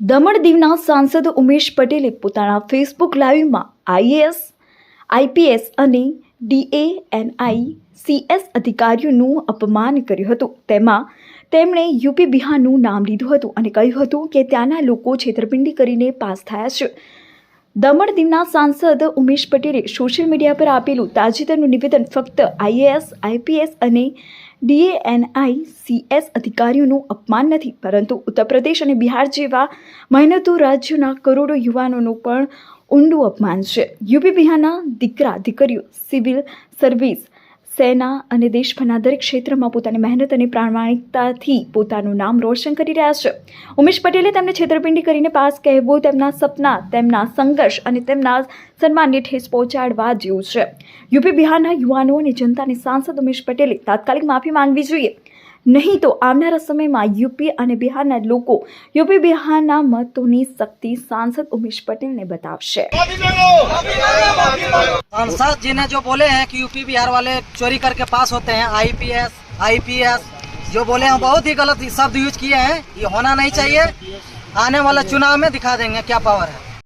દમણ દીવના સાંસદ ઉમેશ પટેલે પોતાના ફેસબુક લાઈવમાં આઈએએસ, આઈપીએસ અને ડીએએનઆઈ સીએસ અધિકારીઓનું અપમાન કર્યું હતું. તેમાં તેમણે યુપી બિહારનું નામ લીધું હતું અને કહ્યું હતું કે ત્યાંના લોકો છેતરપિંડી કરીને પાસ થયા છે. દમણ દીવના સાંસદ ઉમેશ પટેલે સોશિયલ મીડિયા પર આપેલું તાજેતરનું નિવેદન ફક્ત આઈએએસ, આઈપીએસ અને ડીએએનઆઈ સીએસ અધિકારીઓનું અપમાન નથી, પરંતુ ઉત્તર પ્રદેશ અને બિહાર જેવા મહેનતુ રાજ્યોના કરોડો યુવાનોનું પણ ઊંડું અપમાન છે. યુપી બિહારના દીકરા, દીકરીઓ સિવિલ સર્વિસ સેના અને દેશભરના દરેક ક્ષેત્રમાં પોતાની મહેનત અને પ્રામાણિકતાથી પોતાનું નામ રોશન કરી રહ્યા છે. ઉમેશ પટેલે તેમને છેતરપિંડી કરીને પાસ કહેવું તેમના સપના, તેમના સંઘર્ષ અને તેમના સન્માનને ઠેસ પહોંચાડવા જેવું છે. યુપી બિહારના યુવાનો અને જનતાને સાંસદ ઉમેશ પટેલે તાત્કાલિક માફી માંગવી જોઈએ. નહીં તો આવનારા સમયમાં યુપી અને બિહારના લોકો યુપી બિહારના મતોની શક્તિ સાંસદ ઉમેશ પટેલને બતાવશે सांसद जी ने जो बोले हैं कि यूपी बिहार वाले चोरी करके पास होते हैं आईपीएस आईपीएस जो बोले हैं बहुत ही गलत शब्द यूज किए हैं ये होना नहीं चाहिए आने वाला चुनाव में दिखा देंगे क्या पावर है